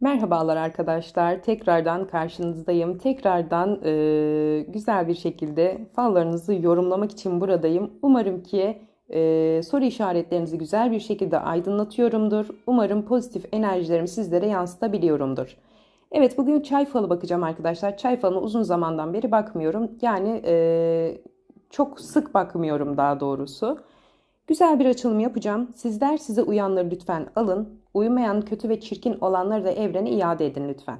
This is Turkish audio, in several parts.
Merhabalar arkadaşlar. Tekrardan karşınızdayım. Tekrardan e, güzel bir şekilde fallarınızı yorumlamak için buradayım. Umarım ki e, soru işaretlerinizi güzel bir şekilde aydınlatıyorumdur. Umarım pozitif enerjilerimi sizlere yansıtabiliyorumdur. Evet bugün çay falı bakacağım arkadaşlar. Çay falına uzun zamandan beri bakmıyorum. Yani e, çok sık bakmıyorum daha doğrusu. Güzel bir açılım yapacağım. Sizler size uyanları lütfen alın. Uyumayan, kötü ve çirkin olanları da evrene iade edin lütfen.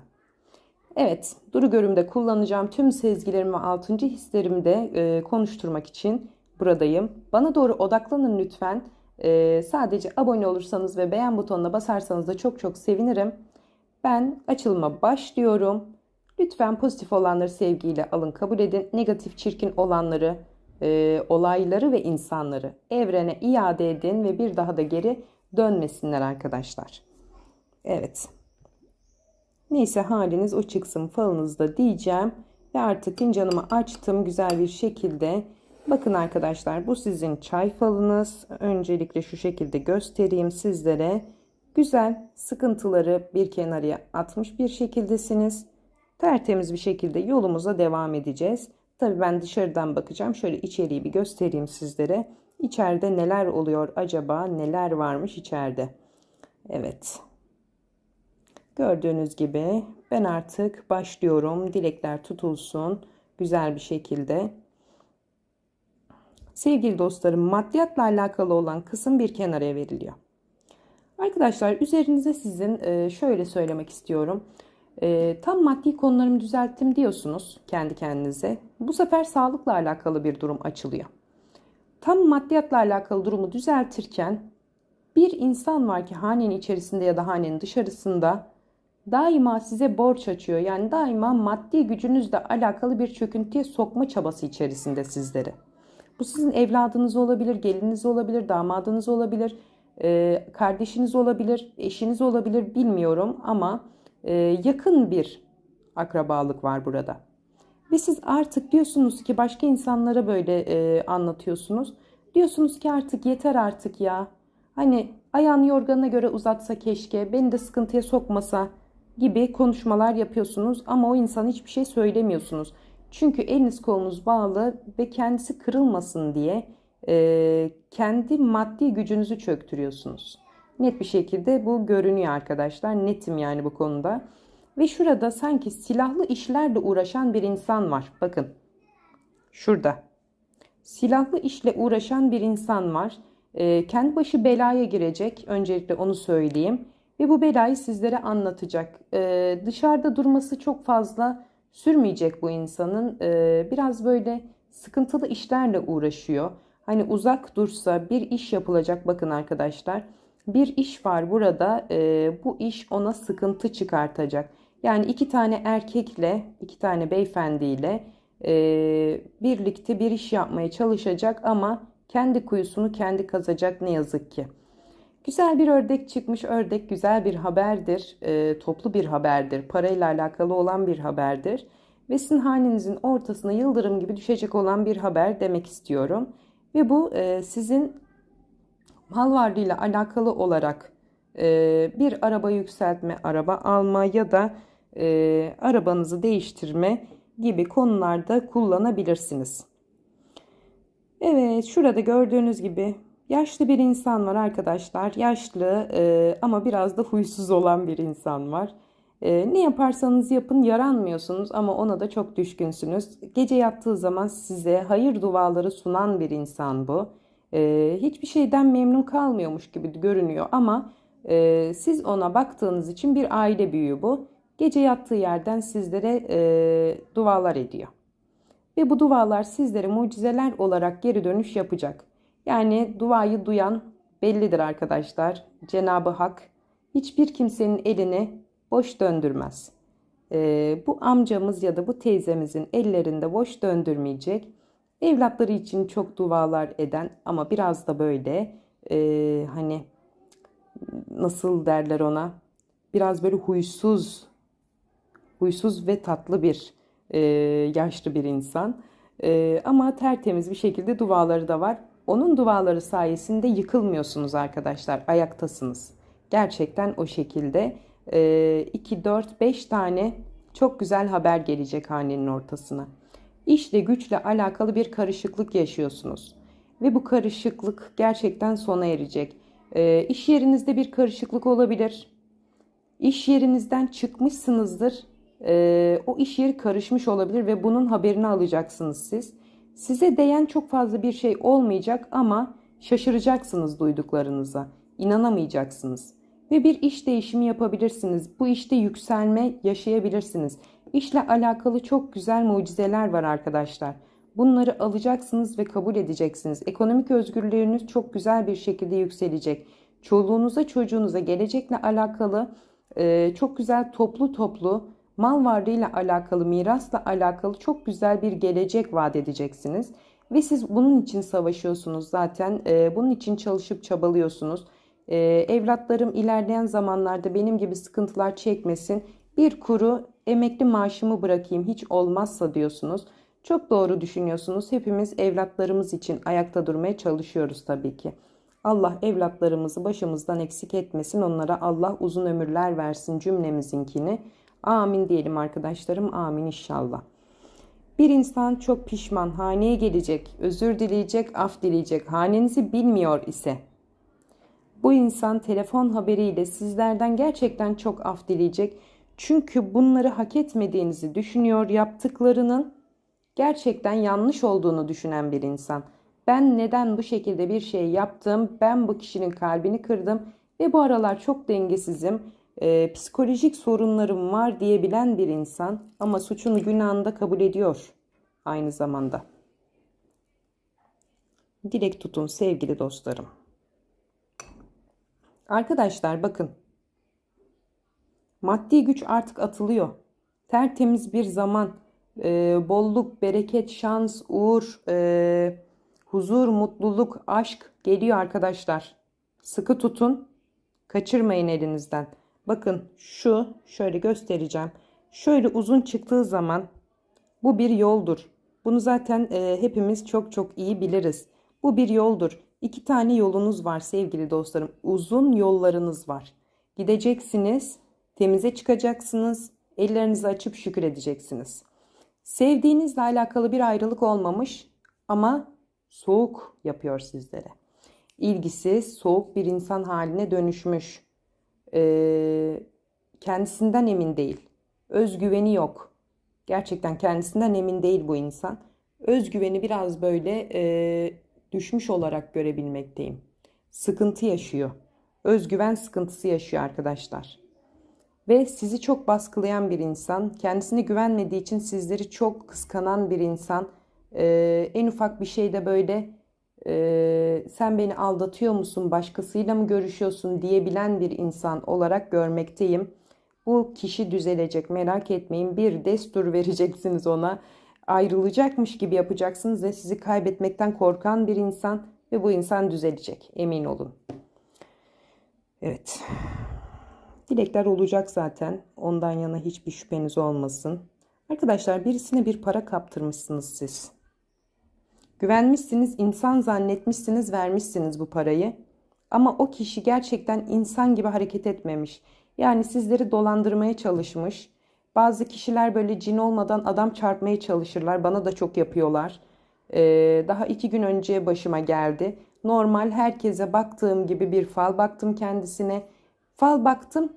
Evet, duru görümde kullanacağım tüm sezgilerimi altıncı hislerimi de e, konuşturmak için buradayım. Bana doğru odaklanın lütfen. E, sadece abone olursanız ve beğen butonuna basarsanız da çok çok sevinirim. Ben açılıma başlıyorum. Lütfen pozitif olanları sevgiyle alın, kabul edin. Negatif, çirkin olanları, e, olayları ve insanları evrene iade edin ve bir daha da geri dönmesinler arkadaşlar. Evet. Neyse haliniz o çıksın falınızda diyeceğim. Ve artık fincanımı açtım güzel bir şekilde. Bakın arkadaşlar bu sizin çay falınız. Öncelikle şu şekilde göstereyim sizlere. Güzel sıkıntıları bir kenarıya atmış bir şekildesiniz. Tertemiz bir şekilde yolumuza devam edeceğiz. Tabii ben dışarıdan bakacağım. Şöyle içeriği bir göstereyim sizlere. İçeride neler oluyor acaba? Neler varmış içeride? Evet. Gördüğünüz gibi ben artık başlıyorum. Dilekler tutulsun. Güzel bir şekilde. Sevgili dostlarım maddiyatla alakalı olan kısım bir kenara veriliyor. Arkadaşlar üzerinize sizin e, şöyle söylemek istiyorum. E, tam maddi konularımı düzelttim diyorsunuz kendi kendinize. Bu sefer sağlıkla alakalı bir durum açılıyor. Tam maddiyatla alakalı durumu düzeltirken bir insan var ki hanenin içerisinde ya da hanenin dışarısında daima size borç açıyor. Yani daima maddi gücünüzle alakalı bir çöküntüye sokma çabası içerisinde sizleri. Bu sizin evladınız olabilir, geliniz olabilir, damadınız olabilir, e, kardeşiniz olabilir, eşiniz olabilir bilmiyorum ama e, yakın bir akrabalık var burada. Ve siz artık diyorsunuz ki başka insanlara böyle e, anlatıyorsunuz. Diyorsunuz ki artık yeter artık ya. Hani ayağını yorganına göre uzatsa keşke, beni de sıkıntıya sokmasa gibi konuşmalar yapıyorsunuz ama o insan hiçbir şey söylemiyorsunuz. Çünkü eliniz kolunuz bağlı ve kendisi kırılmasın diye e, kendi maddi gücünüzü çöktürüyorsunuz. Net bir şekilde bu görünüyor arkadaşlar. Netim yani bu konuda. Ve şurada sanki silahlı işlerle uğraşan bir insan var. Bakın. Şurada. Silahlı işle uğraşan bir insan var. E, kendi başı belaya girecek. Öncelikle onu söyleyeyim. Ve bu belayı sizlere anlatacak. E, dışarıda durması çok fazla sürmeyecek bu insanın. E, biraz böyle sıkıntılı işlerle uğraşıyor. Hani uzak dursa bir iş yapılacak bakın arkadaşlar. Bir iş var burada. E, bu iş ona sıkıntı çıkartacak. Yani iki tane erkekle, iki tane beyefendiyle e, birlikte bir iş yapmaya çalışacak ama kendi kuyusunu kendi kazacak ne yazık ki. Güzel bir ördek çıkmış. Ördek güzel bir haberdir. E, toplu bir haberdir. Parayla alakalı olan bir haberdir. Ve sizin hanenizin ortasına yıldırım gibi düşecek olan bir haber demek istiyorum. Ve bu e, sizin mal varlığıyla alakalı olarak e, bir araba yükseltme, araba alma ya da e, arabanızı değiştirme gibi konularda kullanabilirsiniz. Evet şurada gördüğünüz gibi yaşlı bir insan var arkadaşlar. Yaşlı e, ama biraz da huysuz olan bir insan var. E, ne yaparsanız yapın yaranmıyorsunuz ama ona da çok düşkünsünüz. Gece yattığı zaman size hayır duaları sunan bir insan bu. E, hiçbir şeyden memnun kalmıyormuş gibi görünüyor ama e, siz ona baktığınız için bir aile büyüğü bu gece yattığı yerden sizlere e, dualar ediyor. Ve bu dualar sizlere mucizeler olarak geri dönüş yapacak. Yani duayı duyan bellidir arkadaşlar. Cenabı Hak hiçbir kimsenin elini boş döndürmez. E, bu amcamız ya da bu teyzemizin ellerinde boş döndürmeyecek. Evlatları için çok dualar eden ama biraz da böyle e, hani nasıl derler ona biraz böyle huysuz huysuz ve tatlı bir e, yaşlı bir insan. E, ama tertemiz bir şekilde duaları da var. Onun duaları sayesinde yıkılmıyorsunuz arkadaşlar. Ayaktasınız. Gerçekten o şekilde. 2, 4, 5 tane çok güzel haber gelecek hanenin ortasına. İşle güçle alakalı bir karışıklık yaşıyorsunuz. Ve bu karışıklık gerçekten sona erecek. E, iş yerinizde bir karışıklık olabilir. İş yerinizden çıkmışsınızdır. E, o iş yeri karışmış olabilir ve bunun haberini alacaksınız siz. Size değen çok fazla bir şey olmayacak ama şaşıracaksınız duyduklarınıza. İnanamayacaksınız. Ve bir iş değişimi yapabilirsiniz. Bu işte yükselme yaşayabilirsiniz. İşle alakalı çok güzel mucizeler var arkadaşlar. Bunları alacaksınız ve kabul edeceksiniz. Ekonomik özgürlüğünüz çok güzel bir şekilde yükselecek. Çoluğunuza çocuğunuza gelecekle alakalı e, çok güzel toplu toplu mal varlığıyla alakalı, mirasla alakalı çok güzel bir gelecek vaat edeceksiniz. Ve siz bunun için savaşıyorsunuz zaten. E, bunun için çalışıp çabalıyorsunuz. E, evlatlarım ilerleyen zamanlarda benim gibi sıkıntılar çekmesin. Bir kuru emekli maaşımı bırakayım hiç olmazsa diyorsunuz. Çok doğru düşünüyorsunuz. Hepimiz evlatlarımız için ayakta durmaya çalışıyoruz tabii ki. Allah evlatlarımızı başımızdan eksik etmesin. Onlara Allah uzun ömürler versin cümlemizinkini. Amin diyelim arkadaşlarım. Amin inşallah. Bir insan çok pişman, haneye gelecek, özür dileyecek, af dileyecek, hanenizi bilmiyor ise bu insan telefon haberiyle sizlerden gerçekten çok af dileyecek. Çünkü bunları hak etmediğinizi düşünüyor, yaptıklarının gerçekten yanlış olduğunu düşünen bir insan. Ben neden bu şekilde bir şey yaptım? Ben bu kişinin kalbini kırdım ve bu aralar çok dengesizim. E, psikolojik sorunlarım var diyebilen bir insan ama suçunu günahını da kabul ediyor aynı zamanda. Dilek tutun sevgili dostlarım. Arkadaşlar bakın. Maddi güç artık atılıyor. Tertemiz bir zaman, e, bolluk, bereket, şans, uğur, e, huzur, mutluluk, aşk geliyor arkadaşlar. Sıkı tutun. Kaçırmayın elinizden. Bakın şu şöyle göstereceğim. Şöyle uzun çıktığı zaman bu bir yoldur. Bunu zaten e, hepimiz çok çok iyi biliriz. Bu bir yoldur. İki tane yolunuz var sevgili dostlarım. Uzun yollarınız var. Gideceksiniz, temize çıkacaksınız, ellerinizi açıp şükür edeceksiniz. Sevdiğinizle alakalı bir ayrılık olmamış ama soğuk yapıyor sizlere. İlgisiz, soğuk bir insan haline dönüşmüş. Ee, kendisinden emin değil. Özgüveni yok. Gerçekten kendisinden emin değil bu insan. Özgüveni biraz böyle e, düşmüş olarak görebilmekteyim. Sıkıntı yaşıyor. Özgüven sıkıntısı yaşıyor arkadaşlar. Ve sizi çok baskılayan bir insan, kendisine güvenmediği için sizleri çok kıskanan bir insan. Ee, en ufak bir şeyde böyle e, sen beni aldatıyor musun, başkasıyla mı görüşüyorsun diyebilen bir insan olarak görmekteyim. Bu kişi düzelecek merak etmeyin. Bir destur vereceksiniz ona ayrılacakmış gibi yapacaksınız ve sizi kaybetmekten korkan bir insan ve bu insan düzelecek. Emin olun. Evet. Dilekler olacak zaten. Ondan yana hiçbir şüpheniz olmasın. Arkadaşlar birisine bir para kaptırmışsınız siz. Güvenmişsiniz, insan zannetmişsiniz, vermişsiniz bu parayı. Ama o kişi gerçekten insan gibi hareket etmemiş. Yani sizleri dolandırmaya çalışmış bazı kişiler böyle cin olmadan adam çarpmaya çalışırlar. Bana da çok yapıyorlar. Ee, daha iki gün önce başıma geldi. Normal herkese baktığım gibi bir fal baktım kendisine. Fal baktım.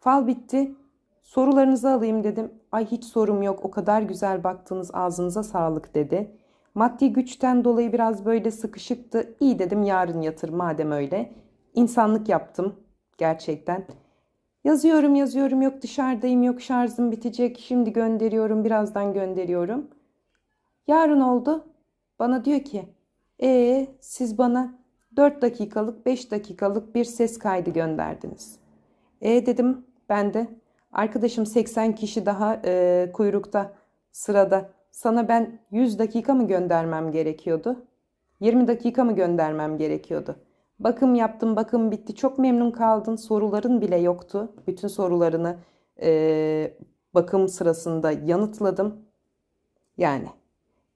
Fal bitti. Sorularınızı alayım dedim. Ay hiç sorum yok. O kadar güzel baktınız ağzınıza sağlık dedi. Maddi güçten dolayı biraz böyle sıkışıktı. İyi dedim yarın yatır madem öyle. İnsanlık yaptım gerçekten. Yazıyorum yazıyorum yok dışarıdayım yok şarjım bitecek şimdi gönderiyorum birazdan gönderiyorum. Yarın oldu bana diyor ki ee siz bana 4 dakikalık 5 dakikalık bir ses kaydı gönderdiniz. E dedim ben de arkadaşım 80 kişi daha e, kuyrukta sırada sana ben 100 dakika mı göndermem gerekiyordu? 20 dakika mı göndermem gerekiyordu? Bakım yaptım, bakım bitti. Çok memnun kaldın. Soruların bile yoktu. Bütün sorularını e, bakım sırasında yanıtladım. Yani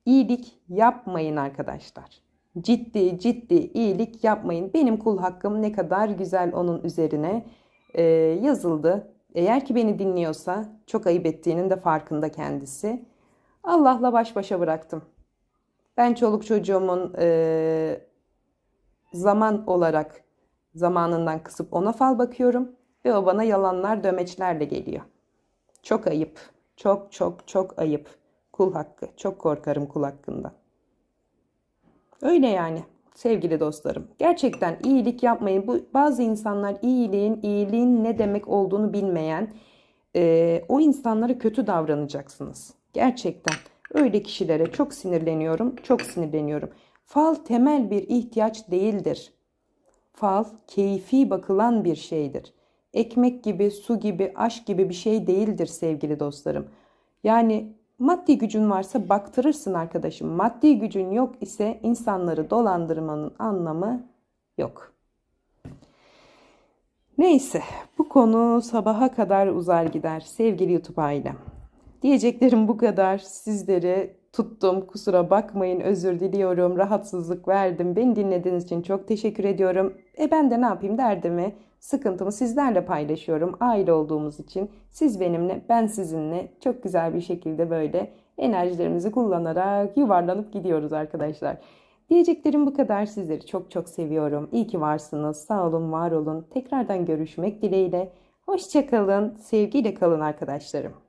iyilik yapmayın arkadaşlar. Ciddi ciddi iyilik yapmayın. Benim kul hakkım ne kadar güzel onun üzerine e, yazıldı. Eğer ki beni dinliyorsa çok ayıp ettiğinin de farkında kendisi. Allah'la baş başa bıraktım. Ben çoluk çocuğumun eee, zaman olarak zamanından kısıp ona fal bakıyorum ve o bana yalanlar dömeçlerle geliyor. Çok ayıp. Çok çok çok ayıp. Kul hakkı. Çok korkarım kul hakkında. Öyle yani sevgili dostlarım. Gerçekten iyilik yapmayın. Bu bazı insanlar iyiliğin, iyiliğin ne demek olduğunu bilmeyen e, o insanlara kötü davranacaksınız. Gerçekten öyle kişilere çok sinirleniyorum, çok sinirleniyorum. Fal temel bir ihtiyaç değildir. Fal keyfi bakılan bir şeydir. Ekmek gibi, su gibi, aşk gibi bir şey değildir sevgili dostlarım. Yani maddi gücün varsa baktırırsın arkadaşım. Maddi gücün yok ise insanları dolandırmanın anlamı yok. Neyse bu konu sabaha kadar uzar gider sevgili YouTube ailem. Diyeceklerim bu kadar. Sizleri tuttum. Kusura bakmayın. Özür diliyorum. Rahatsızlık verdim. Beni dinlediğiniz için çok teşekkür ediyorum. E ben de ne yapayım derdimi, sıkıntımı sizlerle paylaşıyorum. Aile olduğumuz için. Siz benimle, ben sizinle çok güzel bir şekilde böyle enerjilerimizi kullanarak yuvarlanıp gidiyoruz arkadaşlar. Diyeceklerim bu kadar. Sizleri çok çok seviyorum. İyi ki varsınız. Sağ olun, var olun. Tekrardan görüşmek dileğiyle. Hoşçakalın. Sevgiyle kalın arkadaşlarım.